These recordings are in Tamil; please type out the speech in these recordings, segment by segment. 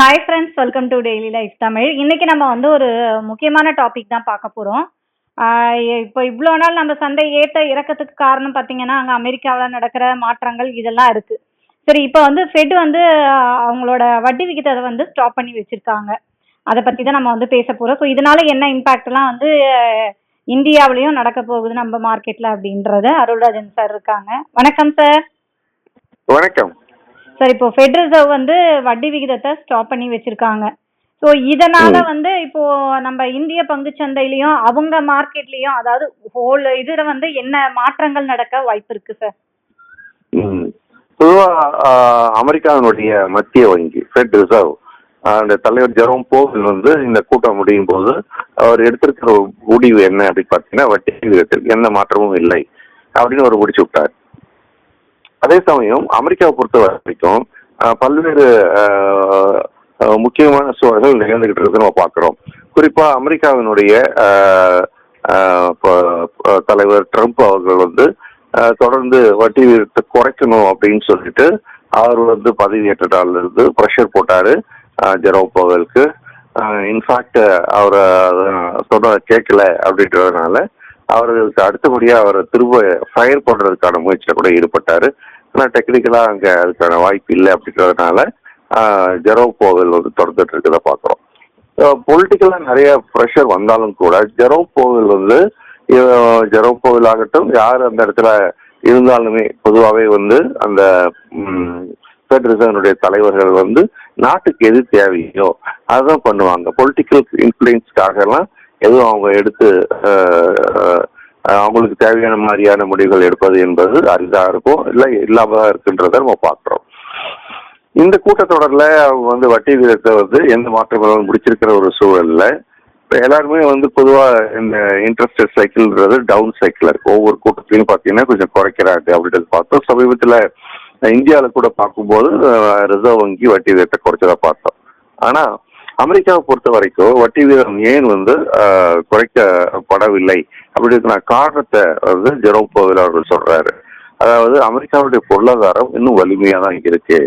Hi friends welcome to daily life Tamil இன்னைக்கு நம்ம வந்து ஒரு முக்கியமான டாபிக் தான் பார்க்க போகிறோம் இப்போ இவ்வளோ நாள் நம்ம சந்தை ஏற்ற இறக்கத்துக்கு காரணம் பார்த்தீங்கன்னா அங்கே அமெரிக்காவில் நடக்கிற மாற்றங்கள் இதெல்லாம் இருக்குது சரி இப்போ வந்து ஃபெட் வந்து அவங்களோட வட்டி விகிதத்தை வந்து ஸ்டாப் பண்ணி வச்சுருக்காங்க. அதை பற்றி தான் நம்ம வந்து பேச போகிறோம் ஸோ இதனால என்ன இம்பேக்ட்லாம் வந்து இந்தியாவிலையும் இந்தியாவுலயும் நடக்க போகுது நம்ம மார்க்கெட்டில் அப்படின்றத அருள்ராஜன் சார் இருக்காங்க. வணக்கம் சார் வணக்கம். சார் இப்போ ஃபெட் ரிசர்வ் வந்து வட்டி விகிதத்தை ஸ்டாப் பண்ணி வச்சிருக்காங்க ஸோ இதனால. வந்து இப்போ நம்ம இந்திய பங்குச்சந்தையிலயும் அவங்க மார்க்கெட்லயும் அதாவது ஹோல் இதுல வந்து என்ன மாற்றங்கள் நடக்க வாய்ப்பு இருக்கு சார் ம். பொதுவா அமெரிக்காவினுடைய மத்திய வங்கி ஃபெட் ரிசர்வ் அந்த தலைவர் ஜெரோம் போவல் வந்து இந்த கூட்டம் முடியும் போது அவர் எடுத்திருக்கிற முடிவு என்ன அப்படின்னு பார்த்தீங்கன்னா வட்டி விகிதத்தில் எந்த மாற்றமும் இல்லை அப்படின்னு ஒரு முடிச்சு விட்டார் அதே சமயம் அமெரிக்காவை பொறுத்த வரைக்கும் பல்வேறு முக்கியமான சூழல்கள் நிகழ்ந்துகிட்டு இருக்கு நம்ம பார்க்குறோம். குறிப்பா அமெரிக்காவினுடைய தலைவர் ட்ரம்ப் அவர்கள் வந்து தொடர்ந்து வட்டி விகிதத்தை குறைக்கணும் அப்படின்னு சொல்லிட்டு அவர் வந்து பதவியேற்றதால இருந்து ப்ரெஷர் போட்டாரு ஜெரோ பவலுக்கு. இன்ஃபேக்ட் அவர் சொன்ன கேட்கல அப்படின்றதுனால அவர்களுக்கு அடுத்தபடியாக அவரை திரும்ப ஃபயர் பண்ணுறதுக்கான முயற்சியில் கூட ஈடுபட்டார். ஆனால் டெக்னிக்கலாக அங்கே அதுக்கான வாய்ப்பு இல்லை அப்படின்றதுனால ஜெரோ போவல் வந்து தொடர்ந்துட்டு இருக்கிறத பார்க்குறோம். பொலிட்டிக்கலாக நிறைய ப்ரெஷர் வந்தாலும் கூட ஜெரோ போவல் வந்து ஜெரோ போவல் ஆகட்டும் யார் அந்த இடத்துல இருந்தாலுமே பொதுவாகவே வந்து அந்த ஃபெட் தலைவர்கள் வந்து நாட்டுக்கு எது தேவையோ அதுதான் பண்ணுவாங்க. பொலிட்டிக்கல் இன்ஃப்ளூயன்ஸ்க்காகலாம் எதுவும் அவங்க எடுத்து அவங்களுக்கு தேவையான மாதிரியான முடிவுகள் எடுப்பது என்பது அரிதாக இருக்கும். இல்லை இல்லாம இருக்குன்றத நம்ம பார்க்குறோம். இந்த கூட்டத்தொடரில் அவங்க வந்து வட்டி விகிதத்தை வந்து எந்த மாற்றங்களும் முடிச்சிருக்கிற ஒரு சூழல்ல இப்போ எல்லாருமே வந்து பொதுவாக இந்த இன்ட்ரெஸ்ட் சைக்கிள்ன்றது டவுன் சைக்கிள் இருக்கு. ஒவ்வொரு கூட்டத்திலையும் பார்த்தீங்கன்னா கொஞ்சம் குறைக்கிறாங்க அப்படின்றது பார்த்தோம். சமீபத்தில் இந்தியாவில் கூட பார்க்கும்போது ரிசர்வ் வங்கி வட்டி விகிதத்தை குறைச்சதா பார்த்தோம். ஆனால் அமெரிக்காவை பொறுத்த வரைக்கும் வட்டி வீதம் ஏன் வந்து குறைக்கப்படவில்லை? அப்படிங்கிற காரணத்தை வந்து ஜெரோம் போவில் அவர்கள் சொல்றாரு. அதாவது அமெரிக்காவுடைய பொருளாதாரம் இன்னும் வலிமையா தான் இருக்கு.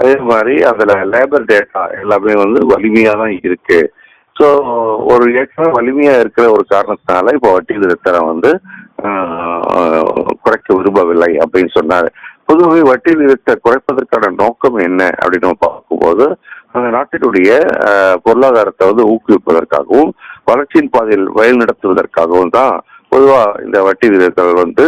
அதே மாதிரி அதுல லேபர் டேட்டா எல்லாமே வந்து வலிமையா தான் இருக்கு. ஸோ ஒரு ஏற்கனவே வலிமையா இருக்கிற ஒரு காரணத்தினால இப்போ வட்டி விகிதத்தை வந்து குறைக்க விரும்பவில்லை அப்படின்னு சொன்னாரு. பொதுவாக வட்டி விகிதத்தை குறைப்பதற்கான நோக்கம் என்ன அப்படின்னு நம்ம பார்க்கும்போது அந்த நாட்டினுடைய பொருளாதாரத்தை வந்து ஊக்குவிப்பதற்காகவும் வளர்ச்சியின் பாதையில் வயல் நடத்துவதற்காகவும் தான் பொதுவா இந்த வட்டி விகிதங்கள் வந்து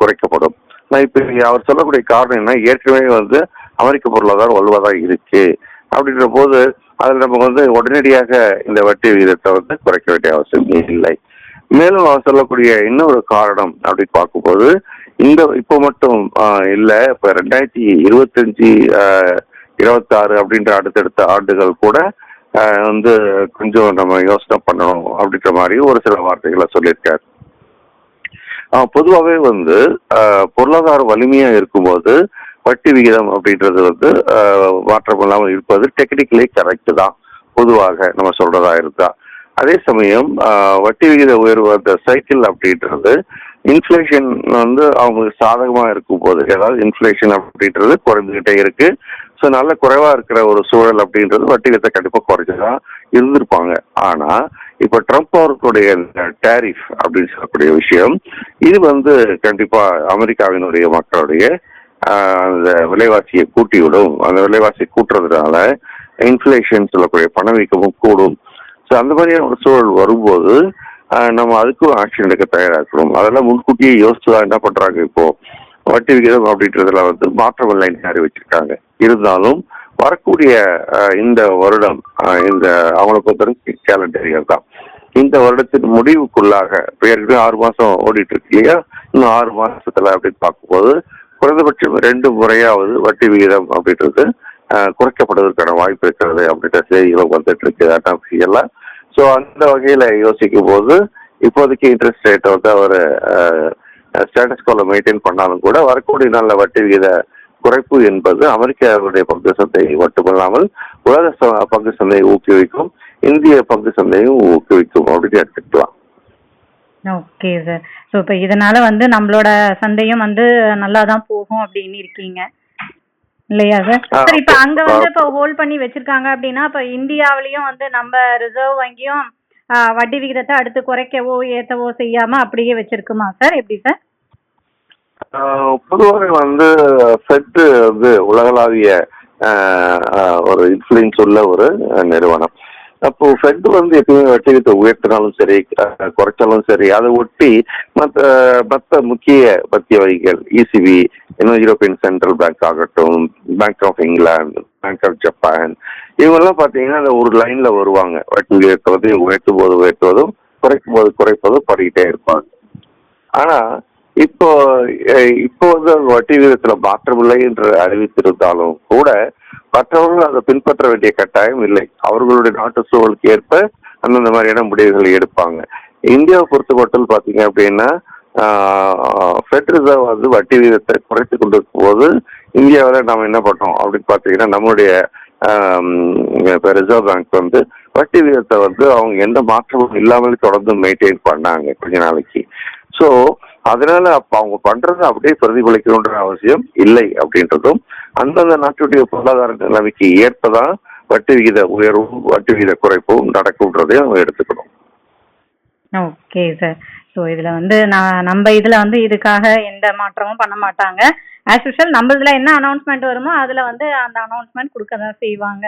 குறைக்கப்படும். நான் இப்போ அவர் சொல்லக்கூடிய காரணம் என்ன? ஏற்கனவே வந்து அமெரிக்க பொருளாதாரம் வலுவாக இருக்கு. அப்படின்ற போது அதில் நம்ம வந்து உடனடியாக இந்த வட்டி விகிதத்தை வந்து குறைக்க வேண்டிய அவசியம் இல்லை. மேலும் அவர் சொல்லக்கூடிய இன்னொரு காரணம் அப்படின்னு பார்க்கும்போது இந்த இப்போ மட்டும் இல்லை. இப்போ ரெண்டாயிரத்தி இருபத்தஞ்சு இருபத்தாறு அப்படின்ற அடுத்தடுத்த ஆண்டுகள் கூட வந்து கொஞ்சம் நம்ம யோசனை பண்ணணும் அப்படின்ற மாதிரி ஒரு சில வார்த்தைகளை சொல்லியிருக்காரு. பொதுவாகவே வந்து பொருளாதாரம் வலிமையாக இருக்கும்போது வட்டி விகிதம் அப்படின்றது வந்து மாற்றம் இல்லாமல் இருப்பது டெக்னிக்கலி கரெக்டு தான். பொதுவாக நம்ம சொல்றதா இருந்தா. அதே சமயம் வட்டி விகித உயர்வு அந்த சைக்கிள் அப்படின்றது இன்ஃப்ளேஷன் வந்து அவங்களுக்கு சாதகமாக இருக்கும் போது ஏதாவது இன்ஃப்ளேஷன் அப்படின்றது குறைந்துகிட்டே இருக்கு. ஸோ நல்ல குறைவாக இருக்கிற ஒரு சூழல் அப்படின்றது வட்டி விகிதத்தை கண்டிப்பாக குறைச்சுதான் இருந்திருப்பாங்க. ஆனால் இப்போ ட்ரம்ப் அவர்களுடைய டேரிஃப் அப்படின்னு சொல்லக்கூடிய விஷயம் இது வந்து கண்டிப்பாக அமெரிக்காவினுடைய மக்களுடைய அந்த விலைவாசியை கூட்டிவிடும். அந்த விலைவாசியை கூட்டுறதுனால இன்ஃப்ளேஷன் சொல்லக்கூடிய பணவீக்கமும் கூடும். ஸோ அந்த மாதிரியான ஒரு சூழல் வரும்போது நம்ம அதுக்கும் ஆக்ஷன் எடுக்க தயாராகணும் அதெல்லாம் முன்கூட்டியே யோசிச்சு தான் என்ன பண்ணுறாங்க இப்போது வட்டி விகிதம் அப்படின்றதுல வந்து மாற்றமில்லை அறிவிச்சிருக்காங்க இருந்தாலும் வரக்கூடிய இந்த வருடம் இந்த அவங்களை பொறுத்தவரைக்கும் கேலண்டர் இயர் தான். இந்த வருடத்தின் முடிவுக்குள்ளாக ஏற்கனவே ஆறு மாசம் ஓடிட்டு இருக்கு இல்லையா? இன்னும் ஆறு மாசத்துல அப்படின்னு பார்க்கும்போது குறைந்தபட்சம் ரெண்டு முறையாவது வட்டி விகிதம் அப்படின்றது குறைக்கப்படுவதற்கான வாய்ப்பு இருக்கிறது அப்படின்ற செய்திகளும் வந்துட்டு இருக்கு அட்டாபிஷியலா ஸோ அந்த வகையில யோசிக்கும் போது இப்போதைக்கு இன்ட்ரெஸ்ட் ரேட்டை வந்து அவர் ஸ்டேட்டஸ் கோல மெயின்டைன் பண்ணாலும் கூட வரக்கூடிய நல்ல வட்டி விகித குறைப்பு என்பது அமெரிக்காவுடைய பங்கு சந்தையை மட்டுமல்லாமல் உலக பங்கு சந்தையை ஊக்குவிக்கும் இந்திய பங்கு சந்தையும் ஊக்குவிக்கும் அப்படின்னு எடுத்துக்கலாம். ஓகே சார் ஸோ இப்போ இதனால வந்து நம்மளோட சந்தையும் வந்து நல்லா தான் போகும் அப்படின்னு இருக்கீங்க. இல்லையா சார் சார் இப்போ அங்க வந்து. இப்போ ஹோல்ட் பண்ணி வச்சிருக்காங்க அப்படின்னா இப்போ இந்தியாவிலயும் வந்து நம்ம ரிசர்வ் வங்கியும் வட்டி விகிதத்தை அடுத்து குறைக்கவோ ஏத்தவோ செய்யாம அப்படியே வச்சிருக்குமா சார்? எப்படி சார்? பொதுவாக வந்து வந்து உலகளாவிய ஒரு இன்ஃப்ளூயன்ஸ் உள்ள ஒரு நிறுவனம். அப்போ ஃபெட் வந்து எப்பயுமே வட்டி விகிதத்தை உயர்த்தினாலும் சரி குறைச்சாலும் சரி அதை ஒட்டி மற்ற மற்ற முக்கிய மத்திய வங்கிகள் இசிபி இன்னும் யூரோப்பியன் சென்ட்ரல் பேங்க் ஆகட்டும் bank of England bank of Japan இவங்கெல்லாம் பார்த்தீங்கன்னா அந்த ஒரு லைன்ல வருவாங்க. வட்டி விகிதத்தை உயர்த்தும் போது உயர்த்துவதும் குறைக்கும் போது குறைப்பதும் பண்ணிக்கிட்டே இருப்பாங்க. ஆனா இப்போ இப்போ வந்து வட்டி விகிதத்துல மாற்றமில்லை என்று அறிவித்திருந்தாலும் கூட மற்றவர்கள் அதை பின்பற்ற வேண்டிய கட்டாயம் இல்லை. அவர்களுடைய நாட்டு சூழலுக்கு ஏற்ப அந்தந்த மாதிரியான முடிவுகளை எடுப்பாங்க. இந்தியாவை பொறுத்த மட்டும் பார்த்தீங்க அப்படின்னா ஃபெட் ரிசர்வ் வந்து வட்டி விகிதத்தை குறைத்து கொண்டிருக்கும் போது இந்தியாவில் நாம் என்ன பண்ணோம் அப்படின்னு பார்த்தீங்கன்னா நம்மளுடைய இப்போ ரிசர்வ் பேங்க் வந்து வட்டி விகிதத்தை வந்து அவங்க எந்த மாற்றமும் இல்லாமலே தொடர்ந்து மெயின்டைன் பண்ணாங்க கொஞ்ச நாளைக்கு. ஸோ அதனால அப்போ அவங்க பண்ணுறது அப்படியே பிரதிபலிக்கணுன்ற அவசியம் இல்லை அப்படின்றதும் அந்தந்த நாட்டுடைய பொருளாதார நிலைமைக்கு ஏற்பதான் வட்டி விகித உயர்வும் வட்டி விகித குறைப்பும் நடக்கும்ன்றதையும் நம்ம எடுத்துக்கணும். ஓகே சார் ஸோ இதில் வந்து நான் நம்ம இதில் வந்து இதுக்காக எந்த மாற்றமும் பண்ண மாட்டாங்க. ஆஸ் யூஷுவல் நம்ம இதில் என்ன அனௌன்ஸ்மெண்ட் வருமோ அதில் வந்து அந்த அனௌன்ஸ்மெண்ட் கொடுக்க தான் செய்வாங்க.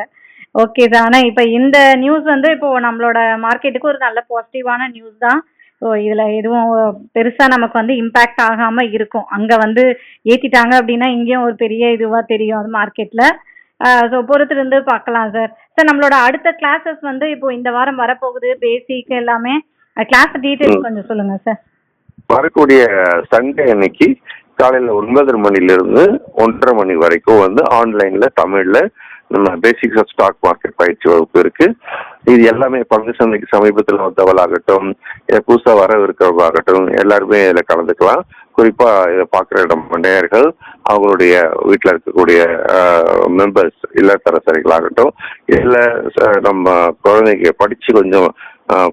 ஓகே சார் ஆனால் இப்போ இந்த நியூஸ் வந்து இப்போ நம்மளோட மார்க்கெட்டுக்கு ஒரு நல்ல பாசிட்டிவான நியூஸ் தான். ஸோ இதில் எதுவும் பெருசாக நமக்கு வந்து இம்பேக்ட் ஆகாமல் இருக்கும். அங்கே வந்து ஏற்றிட்டாங்க அப்படின்னா இங்கேயும் ஒரு பெரிய இதுவாக தெரியும் அது மார்க்கெட்டில் ஸோ பொறுத்திருந்து பார்க்கலாம் சார் சார் நம்மளோட அடுத்த கிளாஸஸ் வந்து இப்போ இந்த வாரம் வரப்போகுது. பேசிக் எல்லாமே. Class details. கொஞ்சம் சொல்லுங்க சார் வரக்கூடிய சண்டே அன்னைக்கு காலையில ஒன்பதரை மணிலிருந்து ஒன்றரை மணி வரைக்கும் வந்து ஆன்லைன்ல தமிழ்ல நம்ம பேசிக்ஸ் ஆஃப் ஸ்டாக் மார்க்கெட் பயிற்சி வகுப்பு இருக்கு. இது எல்லாமே பங்கு சந்தைக்கு சமீபத்தில் வந்தவளாகட்டும் புதுசாக புதுசா வர எல்லாருமே இதில் கலந்துக்கலாம். குறிப்பாக இதை பார்க்குற நம்ம நேயர்கள் அவங்களுடைய வீட்டில் இருக்கக்கூடிய மெம்பர்ஸ் இல்லத்தரசரிகளாகட்டும் இல்லை நம்ம குழந்தைங்க படித்து கொஞ்சம்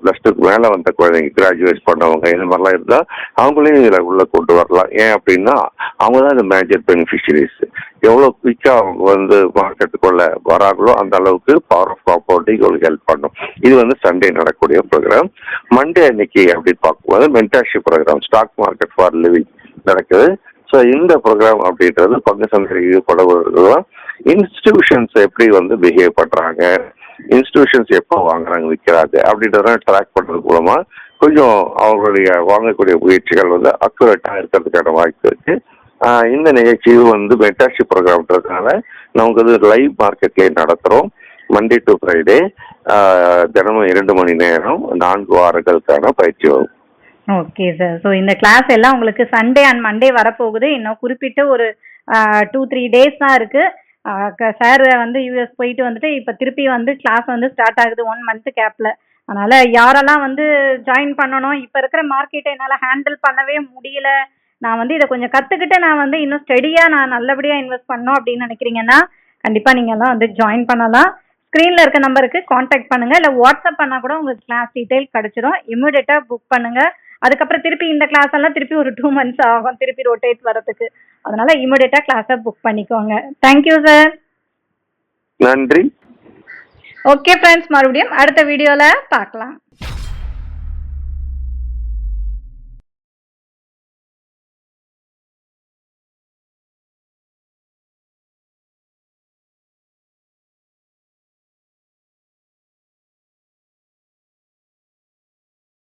ப்ளஸ் டூக்கு மேலே வந்த குழந்தைங்க கிராஜுவேட் பண்ணவங்க இந்த மாதிரிலாம் இருந்தால் அவங்களையும் இதில் உள்ளே கொண்டு வரலாம். ஏன் அப்படின்னா அவங்க தான் இந்த மேஜர் பெனிஃபிஷரிஸ் எவ்வளோ குயிக்காக அவங்க வந்து மார்க்கெட்டுக்குள்ள வராங்களோ அந்த அளவுக்கு பவர் ஆஃப் காம்பவுண்டிங் உங்களுக்கு ஹெல்ப் பண்ணும். இது வந்து சண்டே நடக்கக்கூடிய ப்ரோக்ராம் மண்டே அன்னைக்கு அப்படின்னு பார்க்கும்போது mentorship program stock market for living நடக்குது. ஸோ இந்த ப்ரோக்ராம் அப்படின்றது பங்கு சந்தை ஈடுபடுவதுலாம் இன்ஸ்டிடியூஷன்ஸ் எப்படி வந்து பிஹேவ் பண்ணுறாங்க இன்ஸ்டிடியூஷன்ஸ் எப்போ வாங்குறாங்க விற்கிறாங்க? அப்படின்றத ட்ராக் பண்ணுறது மூலமா கொஞ்சம் அவங்களுடைய வாங்கக்கூடிய முயற்சிகள் வந்து அக்குரேட்டாக இருக்கிறதுக்கான வாய்ப்பு இருக்கு. இந்த நிகழ்ச்சியும் வந்து மென்டர்ஷிப் ப்ரோக்ராம்ன்றதுனால நமக்கு வந்து லைவ் மார்க்கெட்லேயே நடத்துகிறோம் மண்டே டு ஃப்ரைடே தினமும் இரண்டு மணி நேரம் நான்கு வாரங்களுக்கான பயிற்சி வரும். ஓகே சார் ஸோ இந்த கிளாஸ் எல்லாம் உங்களுக்கு சண்டே அண்ட் மண்டே வரப்போகுது. இன்னும் குறிப்பிட்ட ஒரு டூ த்ரீ டேஸ் தான் இருக்கு. சார் வந்து யூஎஸ் போயிட்டு வந்துட்டு இப்போ திருப்பி வந்து கிளாஸ் வந்து ஸ்டார்ட் ஆகுது ஒன் மந்த் கேப்பில் அதனால் யாரெல்லாம் வந்து ஜாயின் பண்ணணும் இப்போ இருக்கிற மார்க்கெட்டை என்னால் ஹேண்டில் பண்ணவே முடியல. நான் வந்து இதை கொஞ்சம் கற்றுக்கிட்டு நான் வந்து இன்னும் ஸ்டெடியாக நான் நல்லபடியாக இன்வெஸ்ட் பண்ணோம் அப்படின்னு நினைக்கிறீங்கன்னா கண்டிப்பாக நீங்கள் எல்லாம் வந்து ஜாயின் பண்ணலாம். ஸ்க்ரீனில் இருக்க நம்பருக்கு காண்டாக்ட் பண்ணுங்கள் இல்லை வாட்ஸ்அப் பண்ணால் கூட உங்களுக்கு கிளாஸ் டீட்டெயில் கிடச்சிரும். இமிடியேட்டாக புக் பண்ணுங்கள் அதுக்கப்புறம் திருப்பி இந்த கிளாஸ் எல்லாம் திருப்பி ஒரு டூ மந்த்ஸ் ஆகும். திருப்பி ரொட்டேட் வரதுக்கு அதனால இமிடியேட்டாக கிளாஸை புக் பண்ணிக்கோங்க. தேங்க்யூ சார் நன்றி. ஓகே ஃப்ரெண்ட்ஸ் மறுபடியும் அடுத்த வீடியோவில் பார்க்கலாம்.